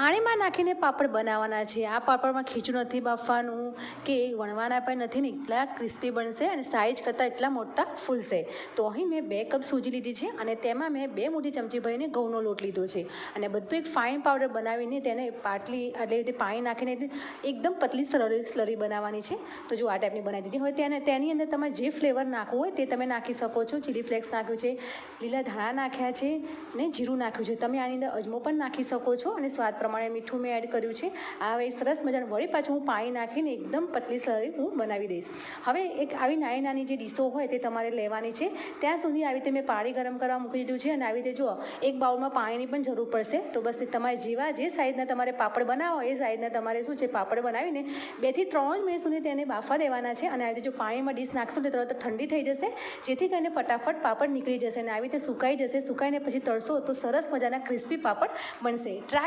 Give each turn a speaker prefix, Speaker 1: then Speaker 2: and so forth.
Speaker 1: પાણીમાં નાખીને પાપડ બનાવવાના છે. આ પાપડમાં ખીચું નથી બાફવાનું કે વણવાના પણ નથી ને એટલા ક્રિસ્પી બનશે અને સાઈઝ કરતાં એટલા મોટા ફૂલશે. તો અહીં મેં બે કપ સૂજી લીધી છે અને તેમાં મેં બે મોટી ચમચી ભરીને ઘઉંનો લોટ લીધો છે. અને બધું એક ફાઇન પાવડર બનાવીને તેને પાટલી એટલે રીતે પાણી નાખીને એકદમ પતલી સ્લરી સ્લરી બનાવવાની છે. તો જો આ ટાઈપની બનાવી દીધી હોય તેને, તેની અંદર તમારે જે ફ્લેવર નાખવું હોય તે તમે નાખી શકો છો. ચીલી ફ્લેક્સ નાખ્યું છે, લીલા ધાણા નાખ્યા છે ને જીરું નાખ્યું છે. તમે આની અંદર અજમો પણ નાખી શકો છો અને સ્વાદ પ્રમાણે મીઠું મેં એડ કર્યું છે. આ હવે સરસ મજાનું વળી પાછું હું પાણી નાખીને એકદમ પતલી સળી હું બનાવી દઈશ. હવે એક આવી નાની નાની જે ડીશો હોય તે તમારે લેવાની છે. ત્યાં સુધી આવી રીતે મેં પાણી ગરમ કરવા મૂકી દીધું છે અને આવી રીતે જુઓ, એક બાઉલમાં પાણીની પણ જરૂર પડશે. તો બસ તમારે જેવા જે સાઈઝના તમારે પાપડ બનાવો એ સાઈઝના તમારે શું છે, પાપડ બનાવીને બેથી ત્રણ જ મિનિટ સુધી તેને બાફા દેવાના છે અને આવી રીતે જો પાણીમાં ડીશ નાખશો તો તરત ઠંડી થઈ જશે, જેથી કરીને ફટાફટ પાપડ નીકળી જશે અને આવી રીતે સુકાઈ જશે. સુકાઈને પછી તળશો તો સરસ મજાના ક્રિસ્પી પાપડ બનશે. ટ્રાય